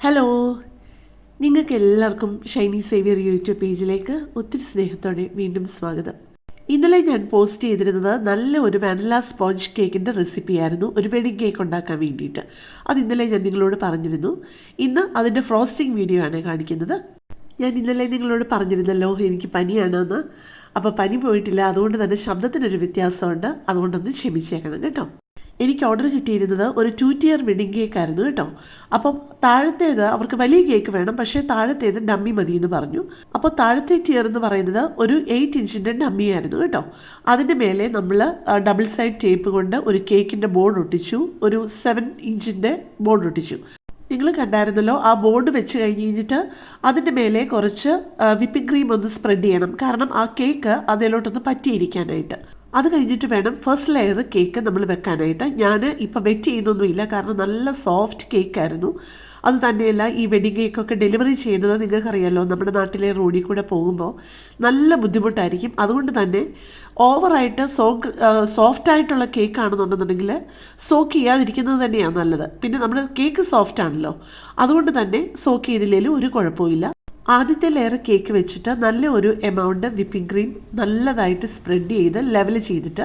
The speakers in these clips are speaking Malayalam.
ഹലോ നിങ്ങൾക്ക് എല്ലാവർക്കും ഷൈനി സേവിയർ യൂട്യൂബ് പേജിലേക്ക് ഒത്തിരി സ്നേഹത്തോടെ വീണ്ടും സ്വാഗതം. ഇന്നലെ ഞാൻ പോസ്റ്റ് ചെയ്തിരുന്നത് നല്ല ഒരു വാനില സ്പോഞ്ച് കേക്കിന്റെ റെസിപ്പിയായിരുന്നു. ഒരു വെഡിങ് കേക്ക് ഉണ്ടാക്കാൻ വേണ്ടിയിട്ട്. അത് ഇന്നലെ ഞാൻ നിങ്ങളോട് പറഞ്ഞിരുന്നു. ഇന്ന് അതിന്റെ ഫ്രോസ്റ്റിംഗ് വീഡിയോ ആണ് കാണിക്കുന്നത്. ഞാൻ ഇന്നലെ നിങ്ങളോട് പറഞ്ഞിരുന്നല്ലോ എനിക്ക് പനിയാണെന്ന്. അപ്പോൾ പനി പോയിട്ടില്ല. അതുകൊണ്ട് തന്നെ ശബ്ദത്തിനൊരു വ്യത്യാസമുണ്ട്. അതുകൊണ്ടൊന്ന് ക്ഷമിച്ചേക്കണം കേട്ടോ. എനിക്ക് ഓർഡർ കിട്ടിയിരുന്നത് ഒരു ടു ടിയർ വെഡിങ് കേക്ക് ആയിരുന്നു കേട്ടോ. അപ്പം താഴത്തേത് അവർക്ക് വലിയ കേക്ക് വേണം പക്ഷേ താഴത്തേത് ഡമ്മി മതി എന്ന് പറഞ്ഞു. അപ്പോൾ താഴത്തെ ടിയർ എന്ന് പറയുന്നത് ഒരു എയ്റ്റ് ഇഞ്ചിന്റെ ഡമ്മി ആയിരുന്നു കേട്ടോ. അതിന്റെ മേലെ നമ്മൾ ഡബിൾ സൈഡ് ടേപ്പ് കൊണ്ട് ഒരു കേക്കിന്റെ ബോർഡ് ഒട്ടിച്ചു ഒരു സെവൻ ഇഞ്ചിന്റെ ബോർഡ് ഒട്ടിച്ചു. നിങ്ങൾ കണ്ടായിരുന്നല്ലോ ആ ബോർഡ് വെച്ച് കഴിഞ്ഞ് കഴിഞ്ഞിട്ട് അതിന്റെ മേലെ കുറച്ച് വിപ്പിംഗ് ക്രീം ഒന്ന് സ്പ്രെഡ് ചെയ്യണം. കാരണം ആ കേക്ക് അതിലോട്ടൊന്ന് പറ്റിയിരിക്കാനായിട്ട്. അത് കഴിഞ്ഞിട്ട് വേണം ഫസ്റ്റ് ലെയർ കേക്ക് നമ്മൾ വെക്കാനായിട്ട്. ഞാൻ ഇപ്പം വെറ്റ് ചെയ്യുന്നൊന്നുമില്ല കാരണം നല്ല സോഫ്റ്റ് കേക്കായിരുന്നു അത് തന്നെയല്ല ഈ വെഡിങ് കേക്കൊക്കെ ഡെലിവറി ചെയ്യുന്നത് നിങ്ങൾക്കറിയാമല്ലോ നമ്മുടെ നാട്ടിലെ റോഡിൽ കൂടെ പോകുമ്പോൾ നല്ല ബുദ്ധിമുട്ടായിരിക്കും. അതുകൊണ്ട് തന്നെ ഓവറായിട്ട് സോക്ക് സോഫ്റ്റ് ആയിട്ടുള്ള കേക്ക് ആണെന്നുണ്ടെന്നുണ്ടെങ്കിൽ സോക്ക് ചെയ്യാതിരിക്കുന്നത് തന്നെയാണ് നല്ലത്. പിന്നെ നമ്മൾ കേക്ക് സോഫ്റ്റ് ആണല്ലോ. അതുകൊണ്ട് തന്നെ സോക്ക് ചെയ്തില്ലെങ്കിലും ഒരു കുഴപ്പമില്ല ആദ്യത്തെ ലെയർ കേക്ക് വെച്ചിട്ട് നല്ല ഒരു എമൗണ്ട് വിപ്പിംഗ് ക്രീം നല്ലതായിട്ട് സ്പ്രെഡ് ചെയ്ത് ലെവൽ ചെയ്തിട്ട്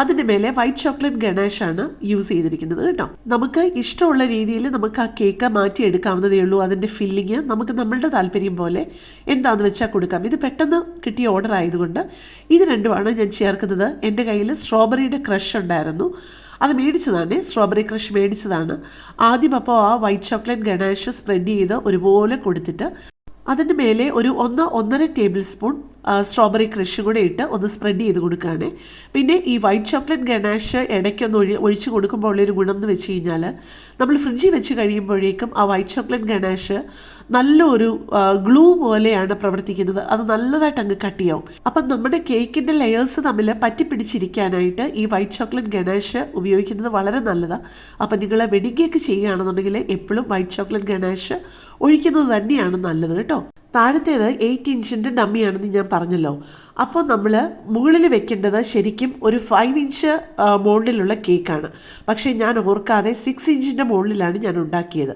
അതിന് മേലെ വൈറ്റ് ചോക്ലേറ്റ് ഗണേഷാണ് യൂസ് ചെയ്തിരിക്കുന്നത് കേട്ടോ. നമുക്ക് ഇഷ്ടമുള്ള രീതിയിൽ നമുക്ക് ആ കേക്ക് മാറ്റിയെടുക്കാവുന്നതേ ഉള്ളൂ. അതിന്റെ ഫില്ലിങ് നമുക്ക് നമ്മളുടെ താല്പര്യം പോലെ എന്താണെന്ന് വെച്ചാൽ കൊടുക്കാം. ഇത് പെട്ടെന്ന് കിട്ടിയ ഓർഡർ ആയതുകൊണ്ട് ഇത് രണ്ടുമാണ് ഞാൻ ചേർക്കുന്നത്. എന്റെ കയ്യിൽ സ്ട്രോബെറിയുടെ ക്രഷ് ഉണ്ടായിരുന്നു. അത് മേടിച്ചതാണ്. സ്ട്രോബെറി ക്രഷ് മേടിച്ചതാണ്. ആദ്യം അപ്പോൾ ആ വൈറ്റ് ചോക്ലേറ്റ് ഗണേഷ് സ്പ്രെഡ് ചെയ്ത് ഒരുപോലെ കൊടുത്തിട്ട് അതിന്റെ മേലെ ഒരു ഒന്ന് ഒന്നര ടേബിൾ സ്പൂൺ സ്ട്രോബെറി ക്രഷ് കൂടെ ഇട്ട് ഒന്ന് സ്പ്രെഡ് ചെയ്ത് കൊടുക്കുകയാണ്. പിന്നെ ഈ വൈറ്റ് ചോക്ലേറ്റ് ഗണാഷ് ഇടയ്ക്കൊന്ന് ഒഴി ഒഴിച്ച് കൊടുക്കുമ്പോൾ ഉള്ളൊരു ഗുണം എന്ന് വെച്ച് കഴിഞ്ഞാൽ നമ്മൾ ഫ്രിഡ്ജിൽ വെച്ച് കഴിയുമ്പോഴേക്കും ആ വൈറ്റ് ചോക്ലേറ്റ് ഗണാഷ് നല്ലൊരു ഗ്ലൂ പോലെയാണ് പ്രവർത്തിക്കുന്നത്. അത് നല്ലതായിട്ട് അങ്ങ് കട്ടിയാവും അപ്പം നമ്മുടെ കേക്കിന്റെ ലെയേഴ്സ് തമ്മിൽ പറ്റിപ്പിടിച്ചിരിക്കാനായിട്ട് ഈ വൈറ്റ് ചോക്ലേറ്റ് ഗണാഷ് ഉപയോഗിക്കുന്നത് വളരെ നല്ലതാണ് അപ്പം നിങ്ങൾ വെഡിങ് കേക്ക് ചെയ്യുകയാണെന്നുണ്ടെങ്കിൽ എപ്പോഴും വൈറ്റ് ചോക്ലേറ്റ് ഗണാഷ് ഒഴിക്കുന്നത് തന്നെയാണ് നല്ലത് കേട്ടോ. താഴത്തേത് എയ്റ്റ് ഇഞ്ചിന്റെ ഡമ്മിയാണെന്ന് ഞാൻ പറഞ്ഞല്ലോ. അപ്പോൾ നമ്മൾ മുകളിൽ വെക്കേണ്ടത് ശരിക്കും ഒരു ഫൈവ് ഇഞ്ച് മോളിലുള്ള കേക്കാണ് പക്ഷേ ഞാൻ ഓർക്കാതെ സിക്സ് ഇഞ്ചിന്റെ മുകളിലാണ് ഞാൻ ഉണ്ടാക്കിയത്.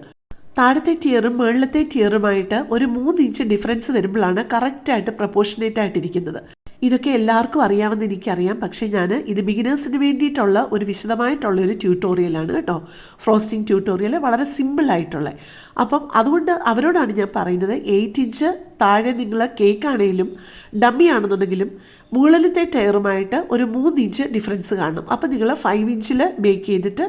താഴത്തെ ടിയറും മുകളിലത്തെ ടിയറുമായിട്ട് ഒരു മൂന്ന് ഇഞ്ച് ഡിഫറൻസ് വരുമ്പോഴാണ് കറക്റ്റായിട്ട് പ്രപ്പോർഷനേറ്റ് ആയിട്ടിരിക്കുന്നത്. ഇതൊക്കെ എല്ലാവർക്കും അറിയാമെന്ന് എനിക്കറിയാം. പക്ഷേ ഞാൻ ഇത് ബിഗിനേഴ്സിന് വേണ്ടിയിട്ടുള്ള ഒരു വിശദമായിട്ടുള്ള ഒരു ട്യൂട്ടോറിയലാണ് കേട്ടോ. ഫ്രോസ്റ്റിംഗ് ട്യൂട്ടോറിയൽ വളരെ സിമ്പിളായിട്ടുള്ള അപ്പം അതുകൊണ്ട് അവരോടാണ് ഞാൻ പറയുന്നത് എയ്റ്റ് ഇഞ്ച് താഴെ നിങ്ങൾ കേക്കാണെങ്കിലും ഡമ്മി ആണെന്നുണ്ടെങ്കിലും മുകളിലത്തെ ടയറുമായിട്ട് ഒരു മൂന്ന് ഇഞ്ച് ഡിഫറൻസ് കാണും അപ്പം നിങ്ങൾ ഫൈവ് ഇഞ്ചിൽ ബേക്ക് ചെയ്തിട്ട്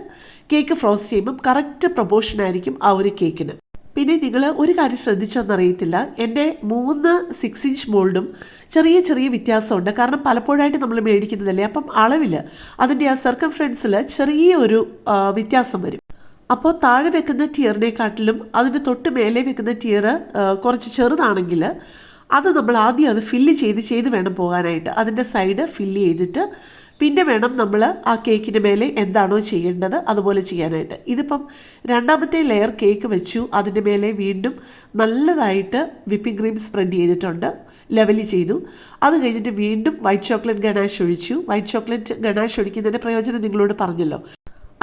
കേക്ക് ഫ്രോസ്റ്റ് ചെയ്യുമ്പം കറക്റ്റ് പ്രൊപ്പോർഷൻ ആയിരിക്കും ആ ഒരു കേക്കിന് പിന്നെ നിങ്ങൾ ഒരു കാര്യം ശ്രദ്ധിച്ചോന്നറിയത്തില്ല. എന്റെ മൂന്ന് സിക്സ് ഇഞ്ച് മോൾഡും ചെറിയ ചെറിയ വ്യത്യാസമുണ്ട്. കാരണം പലപ്പോഴായിട്ട് നമ്മൾ മേടിക്കുന്നതല്ലേ? അപ്പം അളവിൽ അതിന്റെ ആ സർക്കംഫറൻസിൽ ചെറിയ ഒരു വ്യത്യാസം വരും. അപ്പോൾ താഴെ വെക്കുന്ന ടിയറിനെക്കാട്ടിലും അതിന്റെ തൊട്ട് മേലെ വെക്കുന്ന ടിയർ കുറച്ച് ചെറുതാണെങ്കിൽ അത് നമ്മൾ ആദ്യം അത് ഫില്ല് ചെയ്ത് ചെയ്ത് വേണം പോകാനായിട്ട്. അതിന്റെ സൈഡ് ഫില്ല് ചെയ്തിട്ട് പിന്നെ വേണം നമ്മൾ ആ കേക്കിന്റെ മേലെ എന്താണോ ചെയ്യേണ്ടത് അതുപോലെ ചെയ്യാനായിട്ട്. ഇതിപ്പം രണ്ടാമത്തെ ലെയർ കേക്ക് വെച്ചു. അതിന്റെ മേലെ വീണ്ടും നല്ലതായിട്ട് വിപ്പിംഗ് ക്രീം സ്പ്രെഡ് ചെയ്തിട്ടുണ്ട്. ലെവലി ചെയ്തു. അത് കഴിഞ്ഞിട്ട് വീണ്ടും വൈറ്റ് ചോക്ലേറ്റ് ഗണാഷ് ഒഴിച്ചു. വൈറ്റ് ചോക്ലേറ്റ് ഗണാഷ് ഒഴിക്കുന്നതിന്റെ പ്രയോജനം നിങ്ങളോട് പറഞ്ഞല്ലോ.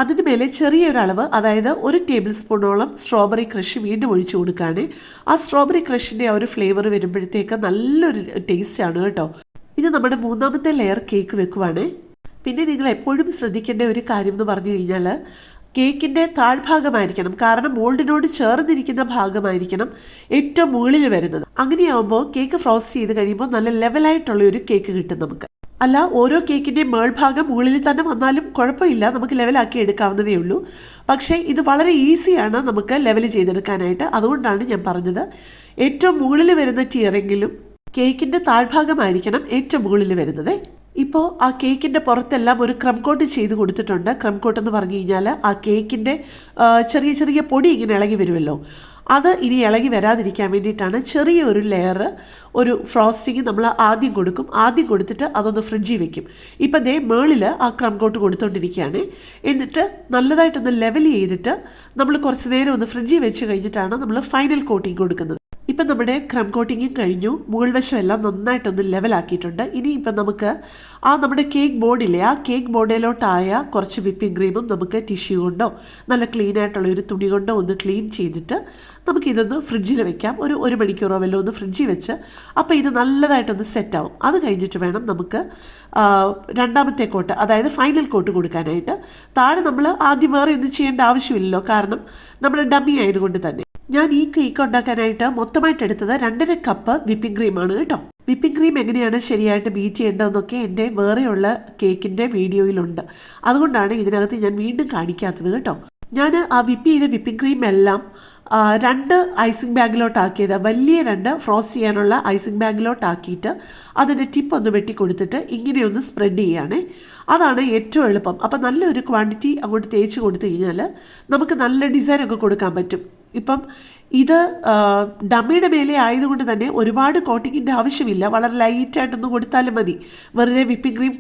അതിന് മേലെ ചെറിയൊരളവ് അതായത് ഒരു ടേബിൾ സ്പൂണോളം സ്ട്രോബെറി ക്രഷ് വീണ്ടും ഒഴിച്ചു കൊടുക്കുകയാണ്. ആ സ്ട്രോബെറി ക്രഷിന്റെ ആ ഒരു ഫ്ലേവർ വരുമ്പോഴത്തേക്ക് നല്ലൊരു ടേസ്റ്റാണ് കേട്ടോ. ഇത് നമ്മുടെ മൂന്നാമത്തെ ലെയർ കേക്ക് വെക്കുവാണ്. പിന്നെ നിങ്ങൾ എപ്പോഴും ശ്രദ്ധിക്കേണ്ട ഒരു കാര്യം എന്ന് പറഞ്ഞു കഴിഞ്ഞാൽ കേക്കിന്റെ താഴ്ഭാഗമായിരിക്കണം. കാരണം മോൾഡിനോട് ചേർന്നിരിക്കുന്ന ഭാഗമായിരിക്കണം ഏറ്റവും മുകളിൽ വരുന്നത്. അങ്ങനെയാവുമ്പോൾ കേക്ക് ഫ്രോസ്റ്റ് ചെയ്ത് കഴിയുമ്പോൾ നല്ല ലെവലായിട്ടുള്ള ഒരു കേക്ക് കിട്ടും നമുക്ക്. അല്ല ഓരോ കേക്കിന്റെയും മേൾഭാഗം മുകളിൽ തന്നെ വന്നാലും കുഴപ്പമില്ല. നമുക്ക് ലെവലാക്കി എടുക്കാവുന്നതേ ഉള്ളൂ. പക്ഷേ ഇത് വളരെ ഈസിയാണ് നമുക്ക് ലെവൽ ചെയ്തെടുക്കാനായിട്ട്. അതുകൊണ്ടാണ് ഞാൻ പറഞ്ഞത് ഏറ്റവും മുകളിൽ വരുന്ന ടിയറെങ്കിലും കേക്കിന്റെ താഴ്ഭാഗമായിരിക്കണം ഏറ്റവും മുകളിൽ വരുന്നത്. ഇപ്പോൾ ആ കേക്കിന്റെ പുറത്തെല്ലാം ഒരു ക്രം കോട്ട് ചെയ്ത് കൊടുത്തിട്ടുണ്ട്. ക്രം കോട്ട് എന്ന് പറഞ്ഞു കഴിഞ്ഞാൽ ആ കേക്കിന്റെ ചെറിയ ചെറിയ പൊടി ഇങ്ങനെ ഇളകി വരുമല്ലോ. അത് ഇനി ഇളകി വരാതിരിക്കാൻ വേണ്ടിയിട്ടാണ് ചെറിയ ഒരു ലെയർ ഒരു ഫ്രോസ്റ്റിങ് നമ്മൾ ആദ്യം കൊടുക്കും. ആദ്യം കൊടുത്തിട്ട് അതൊന്ന് ഫ്രിഡ്ജിൽ വെക്കും. ഇപ്പം ദേ മേളിൽ ആ ക്രം കോട്ട് കൊടുത്തുകൊണ്ടിരിക്കുകയാണ് എന്നിട്ട് നല്ലതായിട്ടൊന്ന് ലെവൽ ചെയ്തിട്ട് നമ്മൾ കുറച്ച് നേരം ഒന്ന് ഫ്രിഡ്ജിൽ വെച്ച് കഴിഞ്ഞിട്ടാണ് നമ്മൾ ഫൈനൽ കോട്ടിങ് കൊടുക്കുന്നത്. ഇപ്പം നമ്മുടെ ക്രം കോട്ടിങ്ങും കഴിഞ്ഞു. മുകൾ വശം എല്ലാം നന്നായിട്ടൊന്ന് ലെവലാക്കിയിട്ടുണ്ട് ഇനി ഇപ്പം നമുക്ക് ആ നമ്മുടെ കേക്ക് ബോർഡില്ലേ ആ കേക്ക് ബോർഡിലോട്ടായ കുറച്ച് വിപ്പിംഗ് ക്രീമും നമുക്ക് ടിഷ്യൂ കൊണ്ടോ നല്ല ക്ലീൻ ആയിട്ടുള്ള ഒരു തുണി കൊണ്ടോ ഒന്ന് ക്ലീൻ ചെയ്തിട്ട് നമുക്കിതൊന്ന് ഫ്രിഡ്ജിൽ വെക്കാം. ഒരു ഒരു മണിക്കൂറോ വല്ലതും ഒന്ന് ഫ്രിഡ്ജിൽ വെച്ച് അപ്പോൾ ഇത് നല്ലതായിട്ടൊന്ന് സെറ്റാവും അത് കഴിഞ്ഞിട്ട് വേണം നമുക്ക് രണ്ടാമത്തെ കോട്ട് അതായത് ഫൈനൽ കോട്ട് കൊടുക്കാനായിട്ട്. താഴെ നമ്മൾ ആദ്യം വേറെ ഒന്നും ചെയ്യേണ്ട ആവശ്യമില്ലല്ലോ. കാരണം നമ്മൾ ഡമ്മി ആയതുകൊണ്ട് തന്നെ. ഞാൻ ഈ കേക്ക് ഉണ്ടാക്കാനായിട്ട് മൊത്തമായിട്ട് എടുത്തത് രണ്ടര കപ്പ് വിപ്പിംഗ് ക്രീമാണ് കേട്ടോ. വിപ്പിംഗ് ക്രീം എങ്ങനെയാണ് ശരിയായിട്ട് ബീറ്റ് ചെയ്യേണ്ടതെന്നൊക്കെ എന്റെ വേറെയുള്ള കേക്കിന്റെ വീഡിയോയിലുണ്ട്. അതുകൊണ്ടാണ് ഇതിനകത്ത് ഞാൻ വീണ്ടും കാണിക്കാത്തത് കേട്ടോ. ഞാൻ ആ വിപ്പ് ചെയ്ത വിപ്പിംഗ് ക്രീം എല്ലാം രണ്ട് ഐസിങ് ബാഗിലോട്ടാക്കിയത് വലിയ രണ്ട് ഫ്രോസ്റ്റ് ചെയ്യാനുള്ള ഐസിങ് ബാഗിലോട്ടാക്കിയിട്ട് അതിന്റെ ടിപ്പ് ഒന്ന് വെട്ടി കൊടുത്തിട്ട് ഇങ്ങനെയൊന്ന് സ്പ്രെഡ് ചെയ്യുകയാണേ. അതാണ് ഏറ്റവും എളുപ്പം. അപ്പം നല്ലൊരു ക്വാണ്ടിറ്റി അങ്ങോട്ട് തേച്ച് കൊടുത്തു കഴിഞ്ഞാൽ നമുക്ക് നല്ല ഡിസൈനൊക്കെ കൊടുക്കാൻ പറ്റും. ഇപ്പം ഇത് ഡമ്മയുടെ മേലെ ആയതുകൊണ്ട് തന്നെ ഒരുപാട് കോട്ടിങ്ങിന്റെ ആവശ്യമില്ല. വളരെ ലൈറ്റായിട്ടൊന്ന് കൊടുത്താലും മതി. വെറുതെ വിപ്പിംഗ് ക്രീം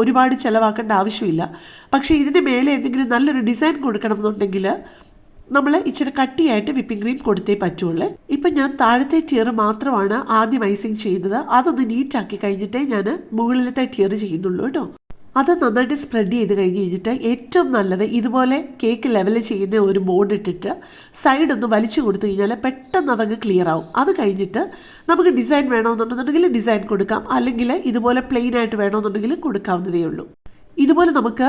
ഒരുപാട് ചിലവാക്കേണ്ട ആവശ്യമില്ല. പക്ഷേ ഇതിന്റെ മേലെ എന്തെങ്കിലും നല്ലൊരു ഡിസൈൻ കൊടുക്കണം എന്നുണ്ടെങ്കിൽ നമ്മൾ ഇച്ചിരി കട്ടിയായിട്ട് വിപ്പിംഗ് ക്രീം കൊടുത്തേ പറ്റുള്ളൂ. ഇപ്പം ഞാൻ താഴത്തെ ടിയർ മാത്രമാണ് ആദ്യം ഐസിങ് ചെയ്യുന്നത്. അതൊന്ന് നീറ്റാക്കി കഴിഞ്ഞിട്ടേ ഞാൻ മുകളിലത്തെ ടിയർ ചെയ്യുന്നുള്ളൂ കേട്ടോ. അത് നന്നായിട്ട് സ്പ്രെഡ് ചെയ്ത് കഴിഞ്ഞ് കഴിഞ്ഞിട്ട് ഏറ്റവും നല്ലത് ഇതുപോലെ കേക്ക് ലെവൽ ചെയ്യുന്ന ഒരു ബോർഡ് ഇട്ടിട്ട് സൈഡ് ഒന്ന് വലിച്ചു കൊടുത്തു കഴിഞ്ഞാൽ പെട്ടെന്ന് അതങ്ങ് ക്ലിയർ ആവും. അത് കഴിഞ്ഞിട്ട് നമുക്ക് ഡിസൈൻ വേണമെന്നുണ്ടെന്നുണ്ടെങ്കിൽ ഡിസൈൻ കൊടുക്കാം. അല്ലെങ്കിൽ ഇതുപോലെ പ്ലെയിൻ ആയിട്ട് വേണമെന്നുണ്ടെങ്കിൽ കൊടുക്കാവുന്നതേ ഉള്ളൂ. ഇതുപോലെ നമുക്ക്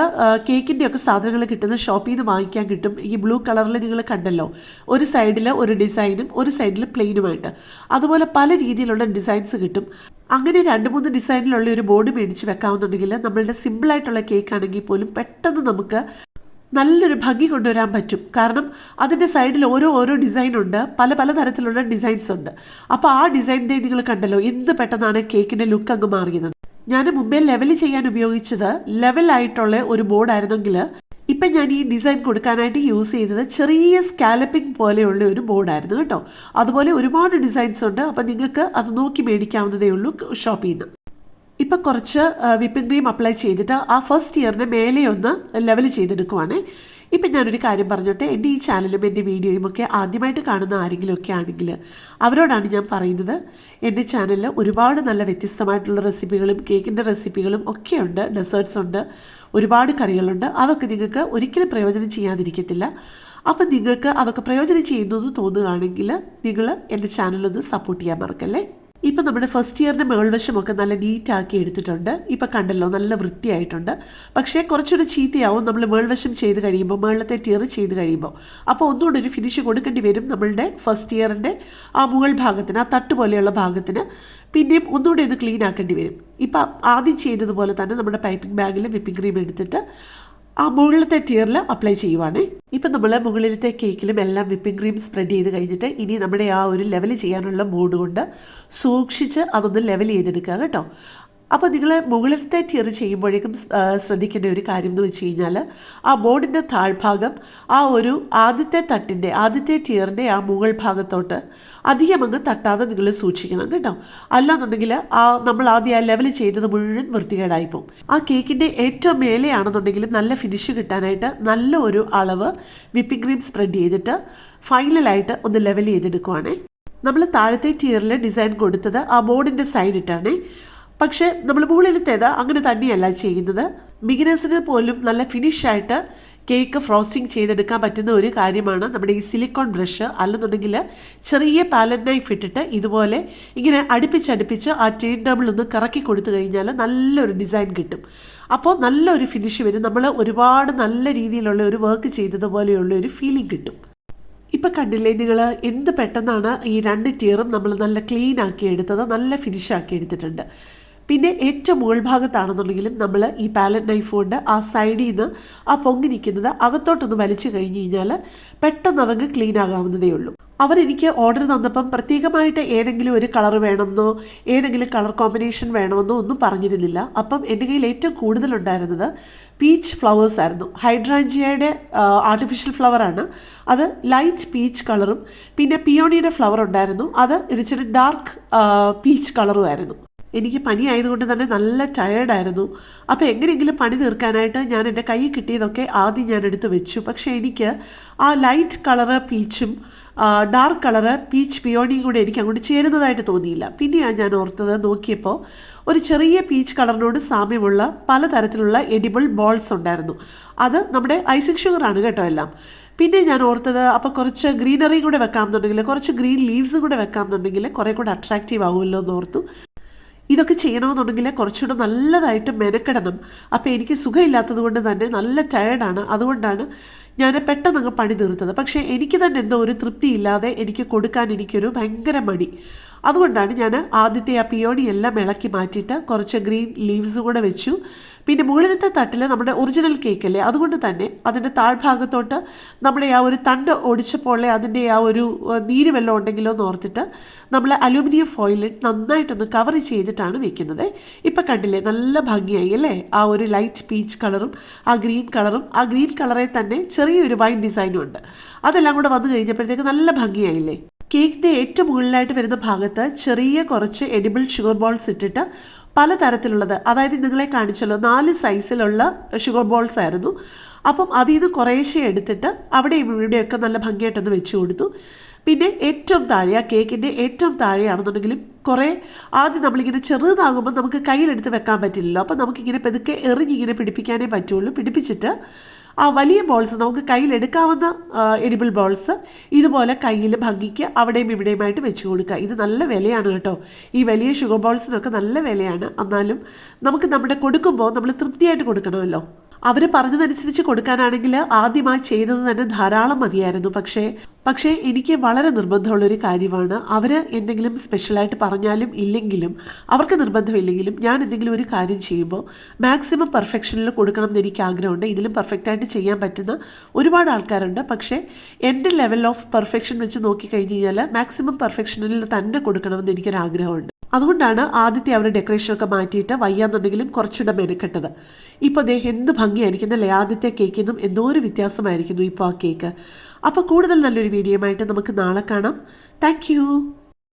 കേക്കിന്റെ ഒക്കെ സാധനങ്ങൾ കിട്ടുന്ന ഷോപ്പിൽ നിന്ന് വാങ്ങിക്കാൻ കിട്ടും. ഈ ബ്ലൂ കളറിൽ നിങ്ങൾ കണ്ടല്ലോ. ഒരു സൈഡിൽ ഒരു ഡിസൈനും ഒരു സൈഡിൽ പ്ലെയിനുമായിട്ട് അതുപോലെ പല രീതിയിലുള്ള ഡിസൈൻസ് കിട്ടും. അങ്ങനെ രണ്ട് മൂന്ന് ഡിസൈനിലുള്ള ഒരു ബോർഡ് മേടിച്ച് വെക്കാവുന്നുണ്ടെങ്കിൽ നമ്മളുടെ സിമ്പിളായിട്ടുള്ള കേക്ക് ആണെങ്കിൽ പോലും പെട്ടെന്ന് നമുക്ക് നല്ലൊരു ഭംഗി കൊണ്ടുവരാൻ പറ്റും. കാരണം അതിന്റെ സൈഡിൽ ഓരോ ഓരോ ഡിസൈൻ ഉണ്ട്. പല പല തരത്തിലുള്ള ഡിസൈൻസ് ഉണ്ട്. അപ്പോൾ ആ ഡിസൈനിന്റെ നിങ്ങൾ കണ്ടല്ലോ എന്ത് പെട്ടെന്നാണ് കേക്കിന്റെ ലുക്ക് അങ്ങ് മാറിയത്. ഞാൻ മുമ്പേ ലെവൽ ചെയ്യാൻ ഉപയോഗിച്ചത് ലെവലായിട്ടുള്ള ഒരു ബോർഡായിരുന്നെങ്കിൽ ഇപ്പം ഞാൻ ഈ ഡിസൈൻ കൊടുക്കാനായിട്ട് യൂസ് ചെയ്തത് ചെറിയ സ്കാലപ്പിംഗ് പോലെയുള്ള ഒരു ബോർഡായിരുന്നു കേട്ടോ. അതുപോലെ ഒരുപാട് ഡിസൈൻസ് ഉണ്ട്. അപ്പം നിങ്ങൾക്ക് അത് നോക്കി മേടിക്കാവുന്നതേ ഉള്ളൂ ഷോപ്പിൽ നിന്ന്. ഇപ്പം കുറച്ച് വിപ്പിംഗ് ക്രീം അപ്ലൈ ചെയ്തിട്ട് ആ ഫസ്റ്റ് ഇയറിന് മേലെ ഒന്ന് ലെവൽ ചെയ്തെടുക്കുവാണേ. ഇപ്പം ഞാനൊരു കാര്യം പറഞ്ഞോട്ടെ എന്റെ ഈ ചാനലും എന്റെ വീഡിയോയും ഒക്കെ ആദ്യമായിട്ട് കാണുന്ന ആരെങ്കിലുമൊക്കെ ആണെങ്കിൽ അവരോടാണ് ഞാൻ പറയുന്നത് എന്റെ ചാനലിൽ ഒരുപാട് നല്ല വ്യത്യസ്തമായിട്ടുള്ള റെസിപ്പികളും കേക്കിന്റെ റെസിപ്പികളും ഒക്കെയുണ്ട് ഡെസേർട്ട്സ് ഉണ്ട് ഒരുപാട് കറികളുണ്ട്. അതൊക്കെ നിങ്ങൾക്ക് ഒരിക്കലും പ്രയോജനം ചെയ്യാതിരിക്കത്തില്ല. അപ്പം നിങ്ങൾക്ക് അതൊക്കെ പ്രയോജനം ചെയ്യുന്നു എന്ന് തോന്നുകയാണെങ്കിൽ നിങ്ങൾ എന്റെ ചാനലൊന്ന് സപ്പോർട്ട് ചെയ്യാൻ മറക്കല്ലേ? ഇപ്പം നമ്മുടെ ഫസ്റ്റ് ഇയറിന്റെ മേൾവശമൊക്കെ നല്ല നീറ്റാക്കി എടുത്തിട്ടുണ്ട്. ഇപ്പം കണ്ടല്ലോ നല്ല വൃത്തിയായിട്ടുണ്ട്. പക്ഷേ കുറച്ചുകൂടി ചീത്തയാവും നമ്മൾ മേൾവശം ചെയ്ത് കഴിയുമ്പോൾ മേളത്തെ ടിയർ ചെയ്ത് കഴിയുമ്പോൾ. അപ്പോൾ ഒന്നുകൂടെ ഒരു ഫിനിഷ് കൊടുക്കേണ്ടി വരും നമ്മളുടെ ഫസ്റ്റ് ഇയറിന്റെ ആ മുകൾ ഭാഗത്തിന് ആ തട്ട് പോലെയുള്ള ഭാഗത്തിന്. പിന്നെയും ഒന്നുകൂടെ ഒന്ന് ക്ലീൻ ആക്കേണ്ടി വരും. ഇപ്പം ആദ്യം ചെയ്തതുപോലെ തന്നെ നമ്മുടെ പൈപ്പിംഗ് ബാഗിൽ വിപ്പിംഗ് ക്രീം എടുത്തിട്ട് ആ മുകളിലത്തെ ടിയറിൽ അപ്ലൈ ചെയ്യുവാണ്. ഇപ്പം നമ്മൾ മുകളിലത്തെ കേക്കിലും എല്ലാം വിപ്പിംഗ് ക്രീം സ്പ്രെഡ് ചെയ്ത് കഴിഞ്ഞിട്ട് ഇനി നമ്മുടെ ആ ഒരു ലെവൽ ചെയ്യാനുള്ള മൂഡ് കൊണ്ട് സൂക്ഷിച്ച് അതൊന്ന് ലെവൽ ചെയ്തെടുക്കുക കേട്ടോ. അപ്പോൾ നിങ്ങൾ മുകളിലത്തെ ടിയർ ചെയ്യുമ്പോഴേക്കും ശ്രദ്ധിക്കേണ്ട ഒരു കാര്യം എന്ന് വെച്ച് കഴിഞ്ഞാൽ ആ ബോർഡിന്റെ താഴ്ഭാഗം ആ ഒരു ആദ്യത്തെ തട്ടിന്റെ ആദ്യത്തെ ടിയറിന്റെ ആ മുകൾ ഭാഗത്തോട്ട് അധികം അങ്ങ് തട്ടാതെ നിങ്ങൾ സൂക്ഷിക്കണം കേട്ടോ. അല്ലാന്നുണ്ടെങ്കിൽ ആ നമ്മൾ ആദ്യം ആ ലെവൽ ചെയ്തത് മുഴുവൻ വൃത്തികേടായി പോകും ആ കേക്കിന്റെ ഏറ്റവും മേലെയാണെന്നുണ്ടെങ്കിലും നല്ല ഫിനിഷ് കിട്ടാനായിട്ട് നല്ല ഒരു അളവ് വിപ്പിംഗ് ക്രീം സ്പ്രെഡ് ചെയ്തിട്ട് ഫൈനലായിട്ട് ഒന്ന് ലെവൽ ചെയ്തെടുക്കുവാണേ. നമ്മൾ താഴത്തെ ടിയറിൽ ഡിസൈൻ കൊടുത്തത് ആ ബോർഡിന്റെ സൈഡിട്ടാണ് പക്ഷേ നമ്മൾ മുകളിലത്തേത് അങ്ങനെ തന്നെയല്ല ചെയ്യുന്നത്. ബിഗിനേഴ്സിന് പോലും നല്ല ഫിനിഷായിട്ട് കേക്ക് ഫ്രോസ്റ്റിംഗ് ചെയ്തെടുക്കാൻ പറ്റുന്ന ഒരു കാര്യമാണ് നമ്മുടെ ഈ സിലിക്കോൺ ബ്രഷ് അല്ലെന്നുണ്ടെങ്കിൽ ചെറിയ പാലറ്റ് നൈഫ് ഇട്ടിട്ട് ഇതുപോലെ ഇങ്ങനെ അടുപ്പിച്ചടുപ്പിച്ച് ആ ടേൺ ടേബിൾ ഒന്ന് കറക്കി കൊടുത്തു കഴിഞ്ഞാൽ നല്ലൊരു ഡിസൈൻ കിട്ടും. അപ്പോൾ നല്ലൊരു ഫിനിഷ് വരും. നമ്മൾ ഒരുപാട് നല്ല രീതിയിലുള്ള ഒരു വർക്ക് ചെയ്തതുപോലെയുള്ള ഒരു ഫീലിംഗ് കിട്ടും. ഇപ്പം കണ്ടില്ലേ നിങ്ങൾ എന്ത് പെട്ടെന്നാണ് ഈ രണ്ട് ടീറും നമ്മൾ നല്ല ക്ലീൻ ആക്കി എടുത്തത് നല്ല ഫിനിഷ് ആക്കി എടുത്തിട്ടുണ്ട്. പിന്നെ ഏറ്റവും മുകൾ ഭാഗത്താണെന്നുണ്ടെങ്കിലും നമ്മൾ ഈ പാലറ്റ് നൈഫ് കൊണ്ട് ആ സൈഡിൽ നിന്ന് ആ പൊങ്ങി നിൽക്കുന്നത് അകത്തോട്ടൊന്ന് വലിച്ചു കഴിഞ്ഞ് കഴിഞ്ഞാൽ പെട്ടെന്ന് അതങ്ങ് ക്ലീൻ ആകാവുന്നതേ ഉള്ളൂ. അവരെനിക്ക് ഓർഡർ തന്നപ്പം പ്രത്യേകമായിട്ട് ഏതെങ്കിലും ഒരു കളർ വേണമെന്നോ ഏതെങ്കിലും കളർ കോമ്പിനേഷൻ വേണമെന്നോ ഒന്നും പറഞ്ഞിരുന്നില്ല. അപ്പം എന്റെ കയ്യിൽ ഏറ്റവും കൂടുതലുണ്ടായിരുന്നത് പീച്ച് ഫ്ലവേഴ്സ് ആയിരുന്നു. ഹൈഡ്രാഞ്ചിയയുടെ ആർട്ടിഫിഷ്യൽ ഫ്ലവറാണ് അത് ലൈറ്റ് പീച്ച് കളറും പിന്നെ പിയോണിയുടെ ഫ്ലവർ ഉണ്ടായിരുന്നു. അത് ഇച്ചിരി ഡാർക്ക് പീച്ച് കളറും ആയിരുന്നു. എനിക്ക് പനി ആയതുകൊണ്ട് തന്നെ നല്ല ടയേർഡായിരുന്നു അപ്പോൾ എങ്ങനെയെങ്കിലും പണി തീർക്കാനായിട്ട് ഞാൻ എന്റെ കൈ കിട്ടിയതൊക്കെ ആദ്യം ഞാൻ എടുത്തു വെച്ചു. പക്ഷേ എനിക്ക് ആ ലൈറ്റ് കളറ് പീച്ചും ഡാർക്ക് കളറ് പീച്ച് പിയോണിയും കൂടെ എനിക്ക് അങ്ങോട്ട് ചേരുന്നതായിട്ട് തോന്നിയില്ല. പിന്നെയാണ് ഞാൻ ഓർത്തത് നോക്കിയപ്പോൾ ഒരു ചെറിയ പീച്ച് കളറിനോട് സാമ്യമുള്ള പലതരത്തിലുള്ള എഡിബിൾ ബോൾസ് ഉണ്ടായിരുന്നു. അത് നമ്മുടെ ഐസിങ് ഷുഗറാണ് കേട്ടോ എല്ലാം. പിന്നെ ഞാൻ ഓർത്തത് അപ്പോൾ കുറച്ച് ഗ്രീനറി കൂടെ വെക്കാമെന്നുണ്ടെങ്കിൽ കുറച്ച് ഗ്രീൻ ലീവ്സ് കൂടെ വെക്കാമെന്നുണ്ടെങ്കിൽ കുറേ കൂടെ അട്രാക്റ്റീവ് ആവുമല്ലോ എന്ന് ഓർത്തു. ഇതൊക്കെ ചെയ്യണമെന്നുണ്ടെങ്കിൽ കുറച്ചുകൂടെ നല്ലതായിട്ട് മെനക്കെടണം. അപ്പോൾ എനിക്ക് സുഖമില്ലാത്തത് കൊണ്ട് തന്നെ നല്ല ടയേർഡാണ് അതുകൊണ്ടാണ് ഞാൻ പെട്ടെന്ന് അങ്ങ് പണി തീർത്തത്. പക്ഷേ എനിക്ക് തന്നെ എന്തോ ഒരു തൃപ്തിയില്ലാതെ എനിക്ക് കൊടുക്കാൻ എനിക്കൊരു ഭയങ്കര മടി. അതുകൊണ്ടാണ് ഞാൻ ആദ്യത്തെ ആ പിയോണി എല്ലാം ഇളക്കി മാറ്റിയിട്ട് കുറച്ച് ഗ്രീൻ ലീവ്സ് കൂടെ വെച്ചു. പിന്നെ മുകളിലത്തെ തട്ടിൽ നമ്മുടെ ഒറിജിനൽ കേക്കല്ലേ അതുകൊണ്ട് തന്നെ അതിന്റെ താഴ്ഭാഗത്തോട്ട് നമ്മുടെ ആ ഒരു തണ്ട് ഒടിച്ചപ്പോളെ അതിന്റെ ആ ഒരു നീര് വെള്ളം ഉണ്ടെങ്കിലോ എന്ന് ഓർത്തിട്ട് നമ്മൾ അലൂമിനിയം ഫോയിലിൽ നന്നായിട്ടൊന്ന് കവർ ചെയ്തിട്ടാണ് വെക്കുന്നത്. ഇപ്പം കണ്ടില്ലേ നല്ല ഭംഗിയായി അല്ലേ? ആ ഒരു ലൈറ്റ് പീച്ച് കളറും ആ ഗ്രീൻ കളറും ആ ഗ്രീൻ കളറെ തന്നെ ചെറിയൊരു വൈൻ ഡിസൈനും ഉണ്ട്. അതെല്ലാം കൂടെ വന്നു കഴിഞ്ഞപ്പോഴത്തേക്ക് നല്ല ഭംഗിയായില്ലേ? കേക്കിന്റെ ഏറ്റവും മുകളിലായിട്ട് വരുന്ന ഭാഗത്ത് ചെറിയ കുറച്ച് എഡിബിൾ ഷുഗർ ബോൾസ് ഇട്ടിട്ട് പലതരത്തിലുള്ളത് അതായത് നിങ്ങളെ കാണിച്ചല്ലോ നാല് സൈസിലുള്ള ഷുഗർ ബോൾസ് ആയിരുന്നു. അപ്പം അതിൽ നിന്ന് കുറേശ്ശെ എടുത്തിട്ട് അവിടെയും ഇവിടെയൊക്കെ നല്ല ഭംഗിയായിട്ടൊന്ന് വെച്ച് കൊടുത്തു. പിന്നെ ഏറ്റവും താഴെ ആ കേക്കിന്റെ ഏറ്റവും താഴെയാണെന്നുണ്ടെങ്കിലും കുറേ ആദ്യം നമ്മളിങ്ങനെ ചെറുതാകുമ്പോൾ നമുക്ക് കയ്യിലെടുത്ത് വെക്കാൻ പറ്റില്ലല്ലോ. അപ്പം നമുക്കിങ്ങനെ പെതുക്കെ എറിഞ്ഞിങ്ങനെ പിടിപ്പിക്കാനേ പറ്റുള്ളൂ. പിടിപ്പിച്ചിട്ട് ആ വലിയ ബോൾസ് നമുക്ക് കയ്യിലെടുക്കാവുന്ന എഡിബിൾ ബോൾസ് ഇതുപോലെ കയ്യിൽ ഭംഗിക്ക് അവിടെയും ഇവിടെയുമായിട്ട് വെച്ച് കൊടുക്കുക. ഇത് നല്ല വിലയാണ് കേട്ടോ. ഈ വലിയ ഷുഗർ ബോൾസിനൊക്കെ നല്ല വിലയാണ്. എന്നാലും നമുക്ക് നമ്മുടെ കൊടുക്കുമ്പോൾ നമ്മൾ തൃപ്തിയായിട്ട് കൊടുക്കണമല്ലോ. അവർ പറഞ്ഞതനുസരിച്ച് കൊടുക്കാനാണെങ്കിൽ ആദ്യമായി ചെയ്തത് തന്നെ ധാരാളം മതിയായിരുന്നു. പക്ഷേ പക്ഷേ എനിക്ക് വളരെ നിർബന്ധമുള്ളൊരു കാര്യമാണ്. അവർ എന്തെങ്കിലും സ്പെഷ്യലായിട്ട് പറഞ്ഞാലും ഇല്ലെങ്കിലും അവർക്ക് നിർബന്ധമില്ലെങ്കിലും ഞാൻ എന്തെങ്കിലും ഒരു കാര്യം ചെയ്യുമ്പോൾ മാക്സിമം പെർഫെക്ഷനിൽ കൊടുക്കണം എന്ന് എനിക്ക് ആഗ്രഹമുണ്ട്. ഇതിലും പെർഫെക്റ്റായിട്ട് ചെയ്യാൻ പറ്റുന്ന ഒരുപാട് ആൾക്കാരുണ്ട്. പക്ഷേ എന്റെ ലെവൽ ഓഫ് പെർഫെക്ഷൻ വെച്ച് നോക്കിക്കഴിഞ്ഞ് കഴിഞ്ഞാൽ മാക്സിമം പെർഫെക്ഷനിൽ തന്നെ കൊടുക്കണമെന്ന് എനിക്കൊരു ആഗ്രഹമുണ്ട് അതുകൊണ്ടാണ് ആദ്യത്തെ അവർ ഡെക്കറേഷനൊക്കെ മാറ്റിയിട്ട് വയ്യാന്നുണ്ടെങ്കിലും കുറച്ചുകൂടെ മെനക്കെട്ടത്. ഇപ്പോൾ ദേ എന്ത് ഭംഗിയായിരിക്കുന്നല്ലേ ആദ്യത്തെ കേക്കിൽ നിന്നും എന്തോ ഒരു വ്യത്യാസമായിരിക്കുന്നു ഇപ്പോൾ ആ കേക്ക് അപ്പോൾ കൂടുതൽ നല്ലൊരു വീഡിയോ ആയിട്ട് നമുക്ക് നാളെ കാണാം. താങ്ക്